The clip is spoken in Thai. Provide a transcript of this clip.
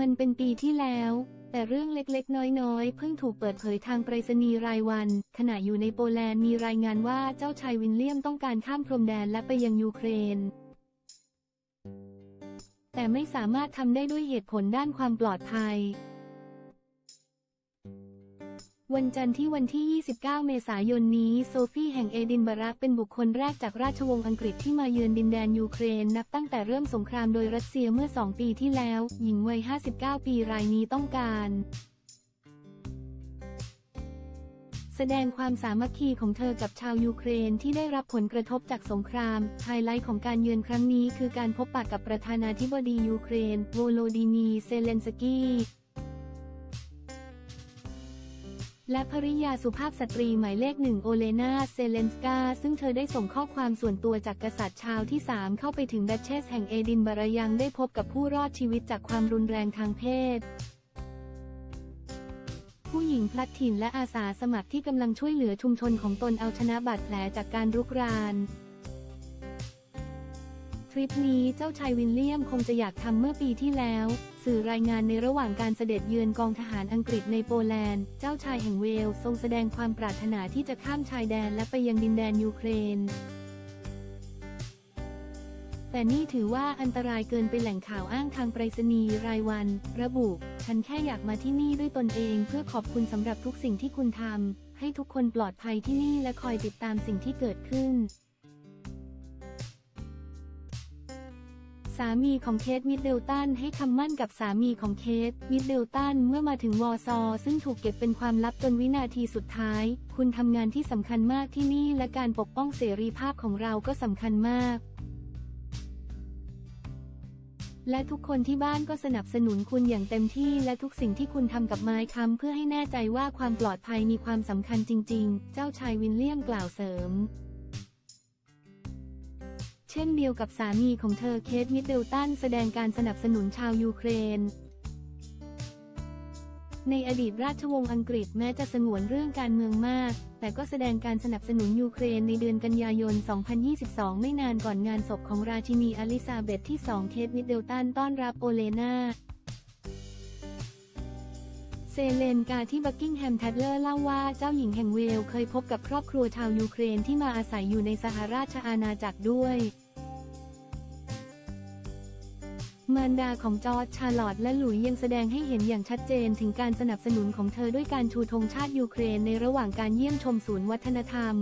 มันเป็นปีที่แล้ว แต่เรื่องเล็กๆ น้อยๆ เพิ่งถูกเปิดเผยทางไปรษณีย์รายวัน ขณะอยู่ในโปแลนด์มีรายงานว่าเจ้าชายวินเลียมต้องการข้ามพรมแดนและไปยังยูเครน แต่ไม่สามารถทำได้ด้วยเหตุผลด้านความปลอดภัย วันจันทร์ที่วันที่ 29 เมษายนนี้ โซฟีแห่งเอดินบะระเป็นบุคคลแรกจากราชวงศ์อังกฤษที่มาเยือนดินแดนยูเครน นับตั้งแต่เริ่มสงครามโดยรัสเซียเมื่อ 2 ปีที่แล้ว หญิงวัย 59 ปีรายนี้ต้องการ แสดงความสามัคคีของเธอกับชาวยูเครนที่ได้รับผลกระทบจากสงคราม ไฮไลท์ของการเยือนครั้งนี้คือการพบปะกับประธานาธิบดียูเครน โวโลดิมีเซเลนสกี้ และภริยาสุภาพสตรีหมายเลขหนึ่งโอเลนาเซเลนสกาซึ่งเธอได้ส่งข้อความส่วนตัวจากกษัตริย์ชาวที่ 3 เข้าไปถึงดัชเชสแห่งเอดินบะระยังได้พบกับผู้รอดชีวิตจากความรุนแรงทางเพศ ผู้หญิงพลัดถิ่นและอาสาสมัครที่กำลังช่วยเหลือชุมชนของตนเอาชนะบาดแผลจากการรุกราน ริปนี้เจ้าชายวินเลียมคงจะอยากทำเมื่อปีที่แล้ว สื่อรายงานในระหว่างการเสด็จเยือนกองทหารอังกฤษในโปแลนด์ เจ้าชายแห่งเวลส์ทรงแสดงความปรารถนาที่จะข้ามชายแดนและไปยังดินแดนยูเครน แต่นี่ถือว่าอันตรายเกินไปแหล่งข่าวอ้างทางไปรษณีย์รายวัน ระบุ ฉันแค่อยากมาที่นี่ด้วยตนเองเพื่อขอบคุณสำหรับทุกสิ่งที่คุณทำให้ทุกคนปลอดภัยที่นี่และคอยติดตามสิ่งที่เกิดขึ้น สามีของเคทมิดเดลตันให้คำมั่นกับสามีของเคทมิดเดลตันเมื่อมาถึงวอร์ซอ ซึ่งถูกเก็บเป็นความลับจนวินาทีสุดท้าย คุณทำงานที่สำคัญมากที่นี่และการปกป้องเสรีภาพของเราก็สำคัญมาก และทุกคนที่บ้านก็สนับสนุนคุณอย่างเต็มที่และทุกสิ่งที่คุณทำกับไม้ค้ำเพื่อให้แน่ใจว่าความปลอดภัยมีความสำคัญจริง ๆ เจ้าชายวินเลียมกล่าวเสริม ช่นเดียวกับสามีของเธอเคทมิดเดลตันแสดงการสนับสนุนชาวยูเครน ในอดีตราชวงศ์อังกฤษแม้จะสงวนเรื่องการเมืองมาก แต่ก็แสดงการสนับสนุนยูเครนในเดือนกันยายน 2022 ไม่นานก่อนงานศพของราชินีอลิซาเบธที่ 2 เคทมิดเดลตันต้อนรับโอเลนาเซเลนกาที่บักกิงแฮมแทดเลอร์เล่าว่าเจ้าหญิงแห่งเวลเคยพบกับครอบครัวชาวยูเครนที่มาอาศัยอยู่ในสหราชอาณาจักรด้วย มารดาของจอร์จชาร์ลอตและหลุยยังแสดงให้เห็นอย่างชัดเจนถึงการสนับสนุนของเธอด้วยการชูธงชาติยูเครนในระหว่างการเยี่ยมชมศูนย์วัฒนธรรม